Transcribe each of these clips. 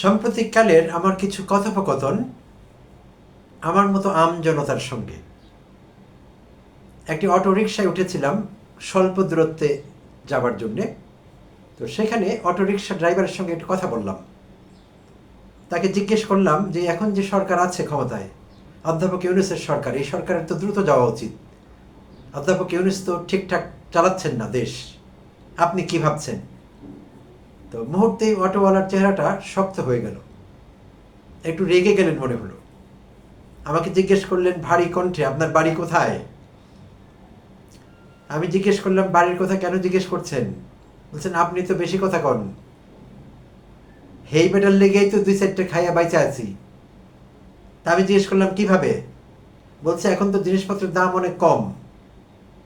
সাম্প্রতিককালের আমার কিছু কথোপকথন আমার মতো আম জনতার সঙ্গে। একটি অটো রিক্সায় উঠেছিলাম স্বল্প দূরত্বে যাবার জন্যে। তো সেখানে অটো রিক্সা ড্রাইভারের সঙ্গে একটু কথা বললাম। তাকে জিজ্ঞেস করলাম যে, এখন যে সরকার আছে ক্ষমতায়, অধ্যাপক ইউনুসের সরকার, এই সরকারের তো দ্রুত যাওয়া উচিত। অধ্যাপক ইউনুস তো ঠিকঠাক চালাচ্ছেন না দেশ। আপনি কি ভাবছেন? তো মুহূর্তেই অটোওয়ালার চেহারাটা শক্ত হয়ে গেল। একটু রেগে গেলেন মনে হলো। আমাকে জিজ্ঞেস করলেন ভারী কণ্ঠে আপনার বাড়ি কোথায়? আমি জিজ্ঞেস করলাম, বাড়ির কথা কেন জিজ্ঞেস করছেন? বলছেন, আপনি তো বেশি কথা কন। হেই বেটার লেগেই তো দুই চারটে খাইয়া বাইচা আছি। তা আমি জিজ্ঞেস করলাম, কীভাবে? বলছে, এখন তো জিনিসপত্রের দাম অনেক কম।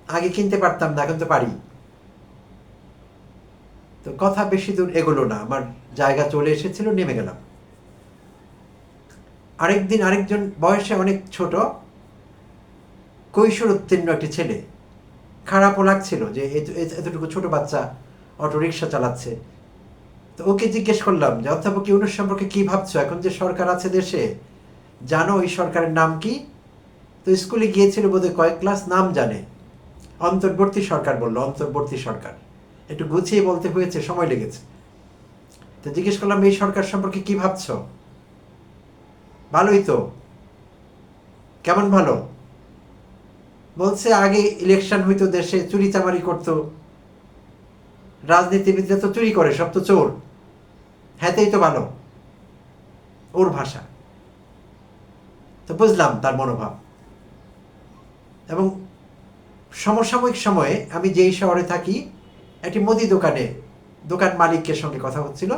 আগে কিনতে পারতাম না, এখন তো পারি। তো কথা বেশি দূর এগোলো না, আমার জায়গা চলে এসেছিল, নেমে গেলাম। আরেকদিন আরেকজন বয়সে অনেক ছোট, কৈশোর উত্তীর্ণ একটি ছেলে। খারাপও লাগছিল যে এত- এত- এতটুকু ছোট বাচ্চা অটো রিক্সা চালাচ্ছে। তো ওকে জিজ্ঞেস করলাম যে, অধ্যাপক ইউনুস সম্পর্কে কি ভাবছ? এখন যে সরকার আছে দেশে, জানো ওই সরকারের নাম কি? তো স্কুলে গিয়েছিল বোধহয় কয়েক ক্লাস, নাম জানে। অন্তর্বর্তী সরকার বলল, অন্তর্বর্তী সরকার। একটু গুছিয়ে বলতে হয়েছে, সময় লেগেছে। তো জিজ্ঞেস করলাম, এই সরকার সম্পর্কে কি ভাবছ? ভালোই তো। কেমন ভালো? বলছে, আগে ইলেকশন হইতো দেশে, চুরি চামারি করতো। রাজনীতিবিদরা তো চুরি করে, সব তো চোর। হ্যাঁতেই তো ভালো। ওর ভাষা। তো বুঝলাম তার মনোভাব। এবং সমসাময়িক সময়ে আমি যেই শহরে থাকি একটি মুদি দোকানে দোকান মালিকের সঙ্গে কথা হচ্ছিল।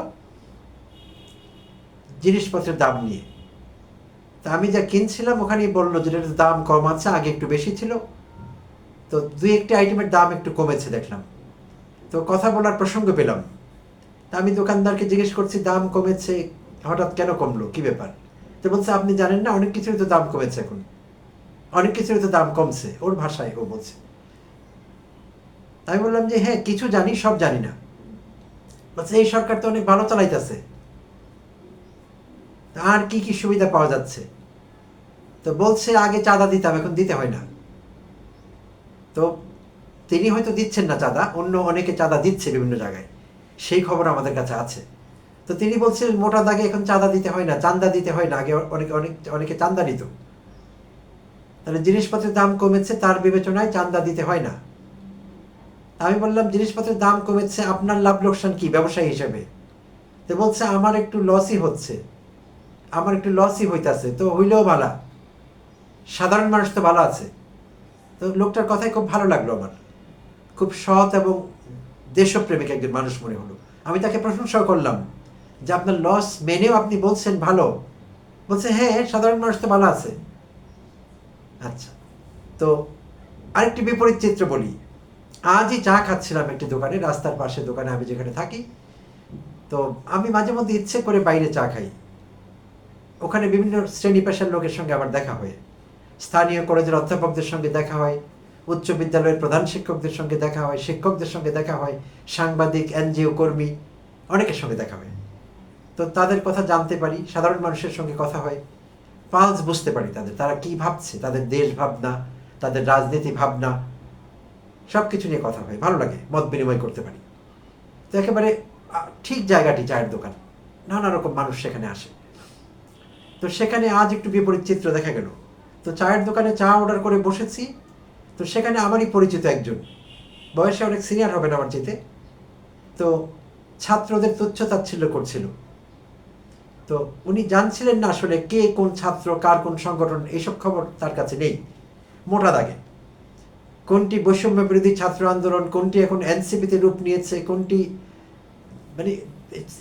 জিনিসপত্রের দাম নিয়ে। তা আমি যা কিনছিলাম ওখানে বলল যে দাম কম আছে, আগে একটু বেশি ছিল। তো দুই একটি আইটেমের দাম একটু কমেছে দেখলাম। তো কথা বলার প্রসঙ্গ পেলাম। তা আমি দোকানদারকে জিজ্ঞেস করছি, দাম কমেছে, হঠাৎ কেন কমলো? কি ব্যাপার? তো বলছে, আপনি জানেন না, অনেক কিছুরই তো দাম কমেছে এখন। অনেক কিছুরই তো দাম কমছে, ওর ভাষায় ও বলছে। আমি বললাম যে হ্যাঁ কিছু জানি, সব জানি না। বলছে, এই সরকার তো অনেক ভালো চালাইতেছে। আর কি কি সুবিধা পাওয়া যাচ্ছে? তো বলছে, আগে চাঁদা দিতাম, এখন দিতে হয় না। তো তিনি হয়তো দিচ্ছেন না চাঁদা, অন্য অনেকে চাঁদা দিচ্ছে বিভিন্ন জায়গায়। সেই খবর আমাদের কাছে আছে। তো তিনি বলছেন, মোটা দাগে এখন চাঁদা দিতে হয় না চান্দা দিতে হয় না। আগে অনেকে, অনেক, অনেকে চান্দা নিত তাহলে জিনিসপত্রের দাম কমেছে, তার বিবেচনায় চান্দা দিতে হয় না। আমি বললাম, জিনিসপত্রের দাম কমেছে, আপনার লাভ লোকসান কি, ব্যবসায়ী হিসেবে? তো বলছে, আমার একটু লসই হচ্ছে, আমার একটু লসই হইতাছে, তো হইলেও ভালা সাধারণ মানুষ তো ভালো আছে। তো লোকটার কথাই খুব ভালো লাগল আমার। খুব সৎ এবং দেশপ্রেমিক একজন মানুষ মনে হলো। আমি তাকে প্রশংসা করলাম, যে আপনার লস মেনেও আপনি বলছেন ভালো। বলছে হ্যাঁ সাধারণ মানুষ তো ভালো আছে। আচ্ছা তো আরেকটি বিপরীত চিত্র বলি। আজই চা খাচ্ছিলাম একটি দোকানে, রাস্তার পাশে দোকানে আমি যেখানে থাকি। তো আমি মাঝে মধ্যে ইচ্ছে করে বাইরে চা খাই। ওখানে বিভিন্ন শ্রেণি পেশার লোকের সঙ্গে আমার দেখা হয়। স্থানীয় কলেজের অধ্যাপকদের সঙ্গে দেখা হয়, উচ্চ বিদ্যালয়ের প্রধান শিক্ষকদের সঙ্গে দেখা হয়, শিক্ষকদের সঙ্গে দেখা হয়, সাংবাদিক, এনজিও কর্মী, অনেকের সঙ্গে দেখা হয়। তো তাদের কথা জানতে পারি, সাধারণ মানুষের সঙ্গে কথা হয়, পালস বুঝতে পারি তাদের, তারা কি ভাবছে, তাদের দেশ ভাবনা তাদের রাজনীতি ভাবনা সব কিছু নিয়ে কথা হয়, ভালো লাগে, মত বিনিময় করতে পারি। তো একেবারে ঠিক জায়গাটি, চায়ের দোকান। নানা রকম মানুষ সেখানে আসে। তো সেখানে আজ একটু বিপরীত চিত্র দেখা গেল। তো চায়ের দোকানে চা অর্ডার করে বসেছি। তো সেখানে আমারই পরিচিত একজন। বয়সে অনেক সিনিয়র হবেন আমার চেতে তো ছাত্রদের তুচ্ছ তাচ্ছিল্য করছিল। তো উনি জানছিলেন না আসলে কে কোন ছাত্র, কার কোন সংগঠন এইসব খবর তার কাছে নেই। মোটা দাগে। কোনটি বৈষম্য বিরোধী ছাত্র আন্দোলন, কোনটি এখন এনসিপিতে রূপ নিয়েছে, কোনটি মানে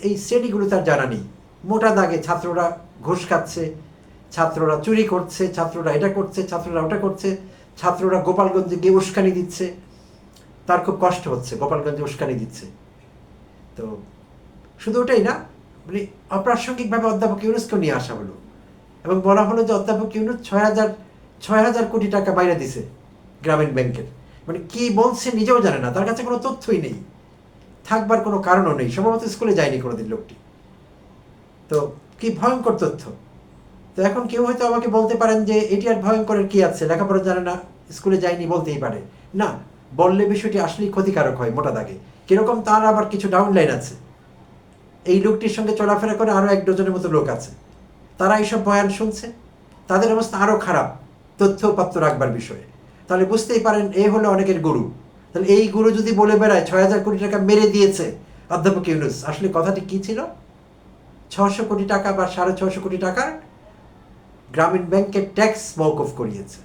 এই শ্রেণীগুলো তার জানা নেই। মোটা দাগে ছাত্ররা ঘুষ খাচ্ছে, ছাত্ররা চুরি করছে, ছাত্ররা এটা করছে, ছাত্ররা ওটা করছে, ছাত্ররা গোপালগঞ্জে গিয়ে উস্কানি দিচ্ছে। তার খুব কষ্ট হচ্ছে, গোপালগঞ্জে উস্কানি দিচ্ছে। তো শুধু ওটাই না মানে অপ্রাসঙ্গিকভাবে অধ্যাপক ইউনুসকেও নিয়ে আসা হলো। এবং বলা হলো যে অধ্যাপক ইউনুস ছয় হাজার ছয় হাজার কোটি টাকা বাইরে দিছে। গ্রামীণ ব্যাংকের। মানে কি বলছে নিজেও জানে না, তার কাছে কোনো তথ্যই নেই। থাকবার কোনো কারণও নেই সম্ভবত স্কুলে যায়নি কোনোদিন লোকটি। তো কি ভয়ঙ্কর তথ্য। তো এখন কেউ হয়তো আমাকে বলতে পারেন যে, এটি আর ভয়ঙ্করের কি আছে? লেখাপড়া জানে না, স্কুলে যায়নি বলতেই পারে। না, বললে বিষয়টি আসলেই ক্ষতিকারক হয় মোটা দাগে। কীরকম তার আবার কিছু ডাউনলাইন আছে। এই লোকটির সঙ্গে চলাফেরা করে আরও এক ডজনের মতো লোক আছে। তারা এইসব বয়ান শুনছে। তাদের অবস্থা আরও খারাপ তথ্য রাখবার বিষয়ে। তাহলে বুঝতেই পারেন, এ হলো অনেকের গুরু। তাহলে এই গুরু যদি বলে বেড়ায়, ছয় হাজার কোটি টাকা মেরে দিয়েছে অধ্যাপক ইউনুস, আসলে কথাটি কি ছিল? ছশো কোটি টাকা বা সাড়ে ছশো কোটি টাকার গ্রামীণ ব্যাংকের ট্যাক্স মৌকুফ করিয়েছে।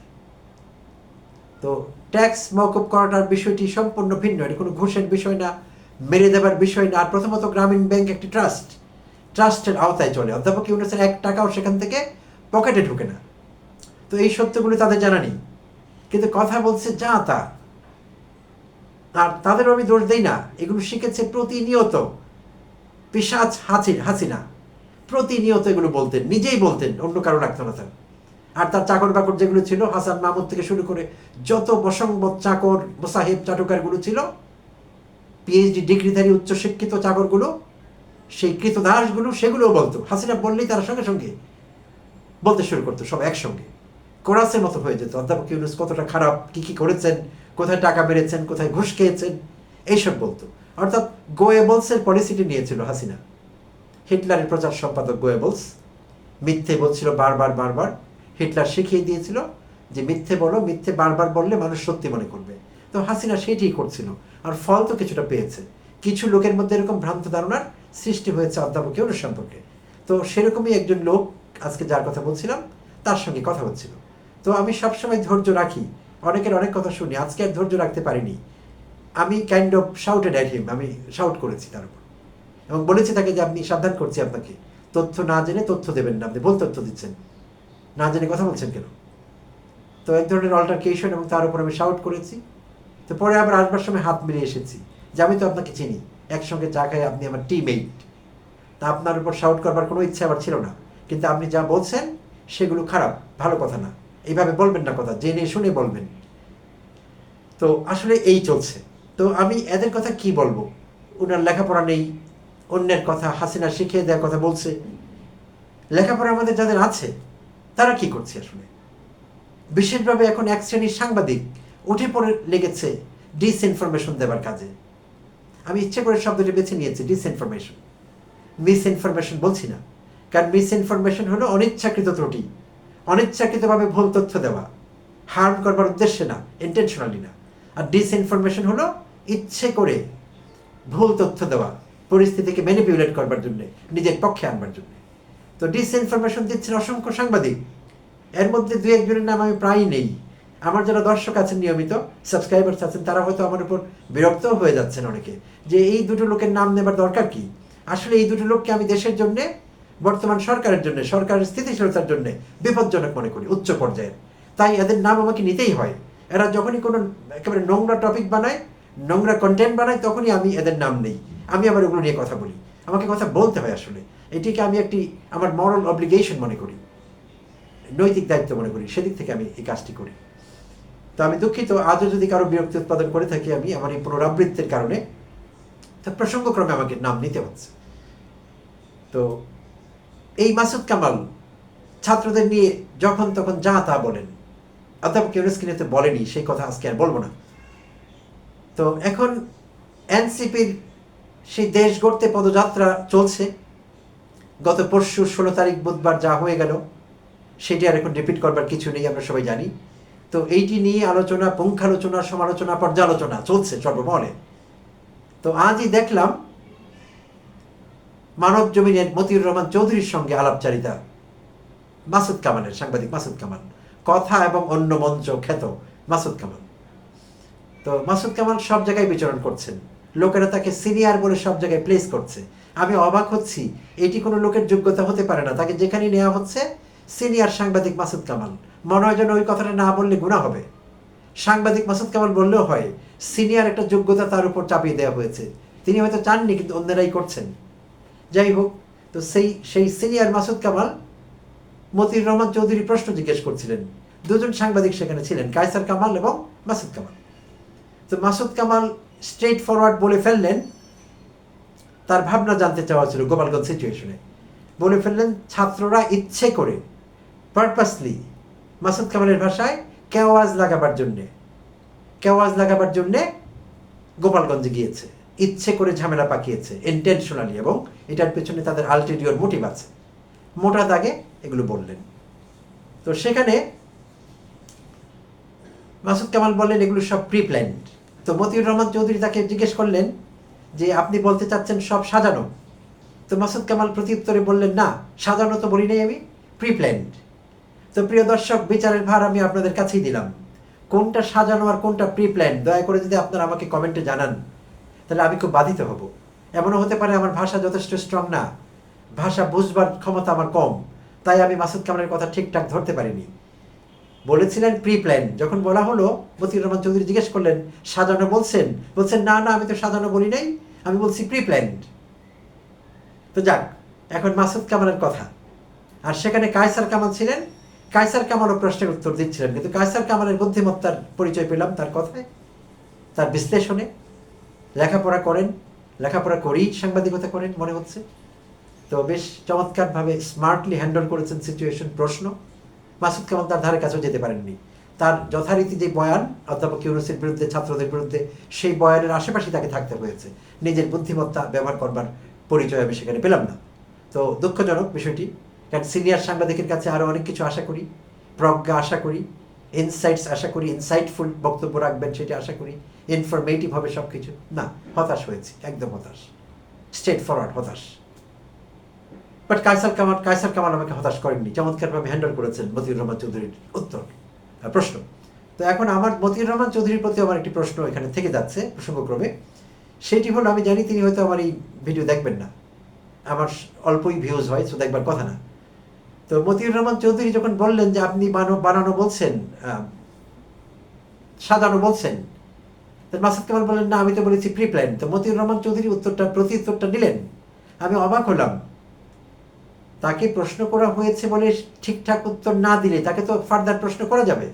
তো ট্যাক্স মৌকুফ করাটার বিষয়টি সম্পূর্ণ ভিন্ন, এটা কোনো ঘুষের বিষয় না, মেরে দেবার বিষয় না। আর প্রথমত গ্রামীণ ব্যাংক একটি ট্রাস্ট, ট্রাস্টের আওতায় চলে। অধ্যাপক ইউনুসের এক টাকাও সেখান থেকে পকেটে ঢুকে না। তো এই সত্যগুলো তাদের জানা নেই। কিন্তু কথা বলছে যা তা। আর তাদেরও আমি দোষ দেই না। এগুলো শিখেছে প্রতিনিয়ত। পিসাচ হাসি হাসিনা। প্রতিনিয়ত এগুলো বলতেন, নিজেই বলতেন, অন্য কারও রাখতো না তার। আর তার চাকর বাকর যেগুলো ছিল, হাসান মাহমুদ থেকে শুরু করে যত বসংবদ চাকর, মোসাহেব, চাটুকারগুলো ছিল পিএইচডি ডিগ্রিধারী উচ্চশিক্ষিত চাকরগুলো, সেই কৃতদাসগুলো সেগুলোও বলতো। হাসিনা বললেই তার সঙ্গে সঙ্গে বলতে শুরু করতো, সব একসঙ্গে। কোরাসের মতো হয়ে যেত। অধ্যাপক ইউনুস কতটা খারাপ, কি কি করেছেন, কোথায় টাকা মেরেছেন, কোথায় ঘুষ খেয়েছেন, এইসব বলতো। অর্থাৎ গোয়েবলসের পলিসিটি নিয়েছিল হাসিনা। হিটলারের প্রচার সম্পাদক গোয়েবলস মিথ্যে বলছিল বারবার বারবার। হিটলার শিখিয়ে দিয়েছিল যে মিথ্যে বলো, মিথ্যে বারবার বললে মানুষ সত্যি মনে করবে। তো হাসিনা সেটি করছিল। আর ফল তো কিছুটা পেয়েছে। কিছু লোকের মধ্যে এরকম ভ্রান্ত ধারণার সৃষ্টি হয়েছে অধ্যাপক ইউনুস সম্পর্কে। তো সেরকমই একজন লোক আজকে যার কথা বলছিলাম, তার সঙ্গে কথা হচ্ছিল। তো আমি সবসময় ধৈর্য রাখি। অনেকের অনেক কথা শুনি, আজকে আর ধৈর্য রাখতে পারিনি। আমি kind of shouted at him আমি শাউট করেছি তার উপর। এবং বলেছি তাকে যে আপনি সাবধান করছি আপনাকে। তথ্য না জেনে তথ্য দেবেন না, আপনি ভুল তথ্য দিচ্ছেন। না জেনে কথা বলছেন কেন? তো এক ধরনের অল্টারকেশন এবং তার উপর আমি শাউট করেছি। তো পরে আবার আসবার সময় হাত মিলিয়ে এসেছি যে আমি তো আপনাকে চিনি। একসঙ্গে চা খাই, আপনি আমার টিমমেট তা আপনার উপর শাউট করবার কোনো ইচ্ছা আমার ছিল না। কিন্তু আপনি যা বলছেন, সেগুলো খারাপ, ভালো কথা না। এইভাবে বলবেন না কথা, জেনে শুনে বলবেন। তো আসলে এই চলছে। তো আমি এদের কথা কি বলব? ওনার লেখাপড়া নেই, অন্যের কথা হাসিনা শিখিয়ে দেওয়ার কথা বলছে। লেখাপড়া আমাদের যাদের আছে, তারা কি করছে আসলে? বিশেষভাবে এখন এক শ্রেণির সাংবাদিক উঠে পড়ে লেগেছে ডিসইনফরমেশন দেবার কাজে। আমি ইচ্ছে করে শব্দটি বেছে নিয়েছি ডিসইনফরমেশন মিস ইনফরমেশন বলছি না। কারণ মিস ইনফরমেশন হলো অনিচ্ছাকৃত ত্রুটি। অনিচ্ছাকৃতভাবে ভুল তথ্য দেওয়া হার্ম করবার উদ্দেশ্যে না ইন্টেনশনালি না। আর ডিসইনফরমেশন হলো ইচ্ছে করে ভুল তথ্য দেওয়া, পরিস্থিতিকে ম্যানিপুলেট করবার জন্য, নিজের পক্ষে আনবার জন্য। তো ডিসইনফরমেশন দিচ্ছেন অসংখ্য সাংবাদিক। এর মধ্যে দু একজনের নাম আমি প্রায়ই নেই। আমার যারা দর্শক আছেন নিয়মিত সাবস্ক্রাইবার্স আছেন, তারা হয়তো আমার উপর বিরক্ত হয়ে যাচ্ছেন অনেকে। যে এই দুটো লোকের নাম নেবার দরকার কি? আসলে এই দুটো লোককে আমি দেশের জন্য বর্তমান সরকারের জন্য, সরকারের স্থিতিশীলতার জন্য বিপজ্জনক মনে করি, উচ্চ পর্যায়ের। তাই এদের নাম আমাকে নিতেই হয়। এরা যখনই কোনো একেবারে নোংরা টপিক বানায়, নোংরা কন্টেন্ট বানায়, তখনই আমি এদের নাম নেই। আমি আবার ওগুলো নিয়ে কথা বলি। আমাকে কথা বলতে হয় আসলে। এটিকে আমি একটি, আমার মরাল অব্লিগেশন মনে করি। নৈতিক দায়িত্ব মনে করি। সেদিক থেকে আমি এই কাজটি করি। তো আমি দুঃখিত। আজও যদি কারও বিরক্তি উৎপাদন করে থাকি, আমি আমার এই পুনরাবৃত্তির কারণে, তো প্রসঙ্গক্রমে আমাকে নাম নিতে হচ্ছে। তো মাসুদ কামাল ছাত্রদের নিয়ে যখন তখন যা তা বলেন। অধ্যাপক ইউনেস্কি নিয়ে বলেনি, সেই কথা আজকে আর বলব না। তো এখন এনসিপির সেই দেশ গড়তে পদযাত্রা চলছে। গত পরশু ষোলো তারিখ বুধবার যা হয়ে গেল, সেটি আর এখন রিপিট করবার কিছু নেই, আমরা সবাই জানি। তো এইটি নিয়ে আলোচনা, পুঙ্খালোচনা, সমালোচনা, পর্যালোচনা চলছে সর্বমহলে। তো আজই দেখলাম মানব জমিনের মতিউর রহমান চৌধুরীর সঙ্গে আলাপচারিতা। মাসুদ কামালের সাংবাদিক মাসুদ কামাল। কথা এবং অন্য মঞ্চ খ্যাত মাসুদ কামাল। তো মাসুদ কামাল সব জায়গায় বিচরণ করছেন। লোকেরা তাকে সিনিয়র বলে সব জায়গায় প্লেস করছে। আমি অবাক হচ্ছি, এটি কোনো লোকের যোগ্যতা হতে পারে না। তাকে যেখানে নেওয়া হচ্ছে, সিনিয়র সাংবাদিক মাসুদ কামাল। মনে হয় যেন ওই কথাটা না বললে গুণা হবে। সাংবাদিক মাসুদ কামাল বললেও হয়, সিনিয়র একটা যোগ্যতা তার উপর চাপিয়ে দেওয়া হয়েছে। তিনি হয়তো চাননি, কিন্তু অন্যরাই করছেন। যাই হোক তো সেই সেই সিনিয়র মাসুদ কামাল মতিউর রহমান চৌধুরী প্রশ্ন জিজ্ঞেস করছিলেন। দুজন সাংবাদিক সেখানে ছিলেন, কায়সার কামাল এবং মাসুদ কামাল। তো মাসুদ কামাল স্ট্রেট ফরওয়ার্ড বলে ফেললেন, তার ভাবনা জানতে চাওয়া ছিল গোপালগঞ্জ সিচুয়েশনে বলে ফেললেন, ছাত্ররা ইচ্ছে করে পারপাসলি মাসুদ কামালের ভাষায় কেওয়াজ লাগাবার জন্যে, কেওয়াজ লাগাবার জন্যে গোপালগঞ্জে গিয়েছে। ইচ্ছে করে ঝামেলা পাকিয়েছে ইন্টেনশনালি এবং এটার পেছনে তাদের আলটিরিয়র মোটিভ আছে। মোটা দাগে এগুলো বললেন। তো সেখানে মাসুদ কামাল বললেন, এগুলো সব প্রি প্ল্যান্ড তো মতিউর রহমান চৌধুরী তাকে জিজ্ঞেস করলেন যে, আপনি বলতে চাচ্ছেন সব সাজানো? তো মাসুদ কামাল প্রত্যুত্তরে বললেন, না, সাজানো তো বলি নাই আমি প্রি প্ল্যান্ড তো প্রিয় দর্শক, বিচারের ভার আমি আপনাদের কাছেই দিলাম। কোনটা সাজানো আর কোনটা প্রি প্ল্যান দয়া করে যদি আপনারা আমাকে কমেন্টে জানান। তাহলে আমি খুব বাধিত হব। এমনও হতে পারে আমার ভাষা যথেষ্ট স্ট্রং না। ভাষা বুঝবার ক্ষমতা আমার কম। তাই আমি মাসুদ কামালের কথা ঠিকঠাক ধরতে পারিনি। বলেছিলেন প্রি প্ল্যান যখন বলা হলো, মতিউর রহমান চৌধুরী জিজ্ঞেস করলেন, সাজানো বলছেন? বলছেন, না না, আমি তো সাজানো বলি নাই। আমি বলছি প্রি প্ল্যান্ড তো যাক, এখন মাসুদ কামালের কথা। আর সেখানে কায়সার কামাল ছিলেন। কায়সার কামালও প্রশ্নের উত্তর দিচ্ছিলেন। কিন্তু কায়সার কামালের বুদ্ধিমত্তার পরিচয় পেলাম তার কথায়, তার বিশ্লেষণে। লেখাপড়া করেন, লেখাপড়া করেই সাংবাদিকতা করেন, মনে হচ্ছে। তো বেশ চমৎকারভাবে স্মার্টলি হ্যান্ডেল করেছেন সিচুয়েশন প্রশ্ন। মাসুদ কামাল তার ধারে কাছেও যেতে পারেননি। তার যথারীতি যে বয়ান, অধ্যাপক ইউনুসের বিরুদ্ধে, ছাত্রদের বিরুদ্ধে, সেই বয়ানের আশেপাশে তাকে থাকতে হয়েছে। নিজের বুদ্ধিমত্তা ব্যবহার করবার পরিচয় আমি সেখানে পেলাম না। তো দুঃখজনক বিষয়টি। কারণ সিনিয়র সাংবাদিকের কাছে আরও অনেক কিছু আশা করি, প্রজ্ঞা আশা করি ইনসাইটস আশা করি ইনসাইটফুল বক্তব্য রাখবেন সেটি আশা করি। ইনফরমেটিভ হবে সব কিছু না, হতাশ হয়েছি, একদম হতাশ। স্ট্রেট ফরওয়ার্ড হতাশ। বাট কায়সার কামাল কায়সার কামাল আমাকে হতাশ করেননি। চমৎকারভাবে হ্যান্ডেল করেছেন মতিউর রহমান চৌধুরীর উত্তর প্রশ্ন। তো এখন আমার মতিউর রহমান চৌধুরীর প্রতি আমার একটি প্রশ্ন এখানে থেকে যাচ্ছে প্রসঙ্গক্রমে সেটি হলো, আমি জানি তিনি হয়তো আমার এই ভিডিও দেখবেন না। আমার অল্পই ভিউজ হয় সো দেখবার কথা না। তো মতিউর রহমান চৌধুরী যখন বললেন যে আপনি বানো, বানানো বলছেন সাজানো বলছেন মাসুদ কামাল বললেন না, আমি তো বলেছি প্রি প্ল্যান তো মতিউর রহমান চৌধুরী উত্তরটা, প্রতি উত্তরটা নিলেন আমি অবাক হলাম। তাকে প্রশ্ন করা হয়েছে বলে ঠিকঠাক উত্তর না দিলে তাকে তো ফার্দার প্রশ্ন করা যাবে।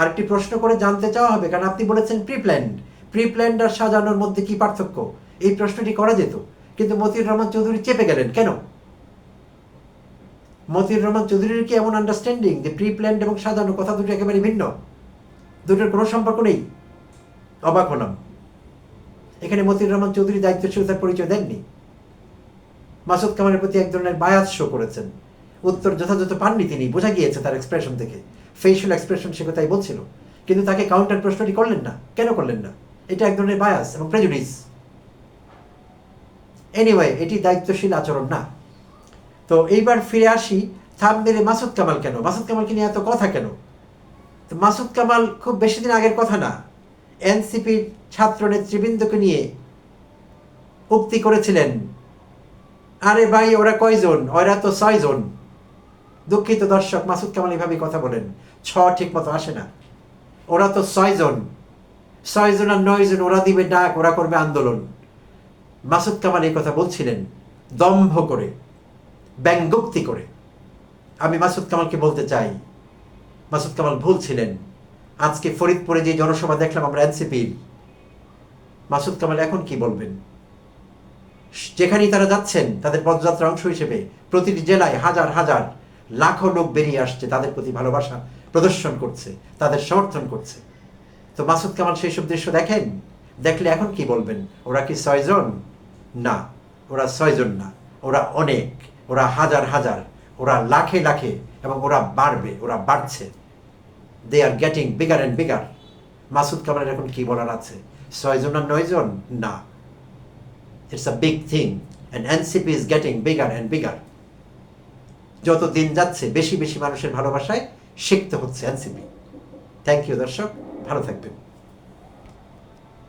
আরেকটি প্রশ্ন করে জানতে চাওয়া হবে, কারণ আপনি বলেছেন প্রি প্ল্যান্ড প্রি প্ল্যান্ড আর সাজানোর মধ্যে কি পার্থক্য? এই প্রশ্নটি করা যেত, কিন্তু মতিউর রহমান চৌধুরী চেপে গেলেন। কেন? মতিউর রহমান চৌধুরীর কি এমন আন্ডারস্ট্যান্ডিং যে প্রি প্ল্যান্ড এবং সাজানো কথা দুটো একেবারে ভিন্ন? দুটোর কোনো সম্পর্ক নেই। অবাক হলাম। এখানে মতিউর রহমান চৌধুরী দায়িত্বশীলতার পরিচয় দেননি। মাসুদ কামালের প্রতি এক ধরনের বায়াত শো করেছেন। উত্তর যথাযথ পাননি তিনি, বোঝা গিয়েছে তার এক্সপ্রেশন থেকে ফেশিয়াল এক্সপ্রেশন সে কথাই বলছিল। কিন্তু তাকে কাউন্টার প্রশ্নটি করলেন না। কেন করলেন না? এটা এক ধরনের বায়াস এবং প্রেজুডিস এনিওয়ে এটি দায়িত্বশীল আচরণ না। তো এইবার ফিরে আসি থাম মেরে মাসুদ কামাল কেন? মাসুদ কামালকে নিয়ে এত কথা কেন? তো মাসুদ কামাল খুব বেশি দিন আগের কথা না। এনসিপির ছাত্র নেতৃবৃন্দকে নিয়ে উক্তি করেছিলেন। আরে ভাই, ওরা কয়জন? ওরা তো ছয়জন। দুঃখিত দর্শক, মাসুদ কামাল এভাবে কথা বলেন। ছ ঠিক মতো আসে না। ওরা তো ছয়জন। ছয়জন আর নয়জন, ওরা দিবে ডাক, ওরা করবে আন্দোলন। মাসুদ কামাল এই কথা বলছিলেন দম্ভ করে, ব্যঙ্গোক্তি করে। আমি মাসুদ কামালকে বলতে চাই, মাসুদ কামাল ভুল ছিলেন। আজকে ফরিদপুরে যে জনসভা দেখলাম আমরা এনসিপির মাসুদ কামাল এখন কি বলবেন? যেখানেই তারা যাচ্ছেন, তাদের পদযাত্রার অংশ হিসেবে প্রতিটি জেলায় হাজার হাজার লাখো লোক বেরিয়ে আসছে, তাদের প্রতি ভালোবাসা প্রদর্শন করছে, তাদের সমর্থন করছে। তো মাসুদ কামাল সেই সব দৃশ্য দেখেন? দেখলে এখন কি বলবেন? ওরা কি ছয়জন? না, ওরা ছয়জন না, ওরা অনেক, ওরা হাজার হাজার, ওরা লাখে লাখে, এবং ওরা বাড়বে, ওরা বাড়ছে। They are getting bigger and bigger Masud কামালের এখন কি বলার আছে ছয়জন আর নয়জন না। It's a big thing and NCP is getting bigger and bigger যত দিন যাচ্ছে, বেশি বেশি মানুষের ভালোবাসায় শিখতে হচ্ছে এনসিপি থ্যাংক ইউ দর্শক। ভালো থাকবেন।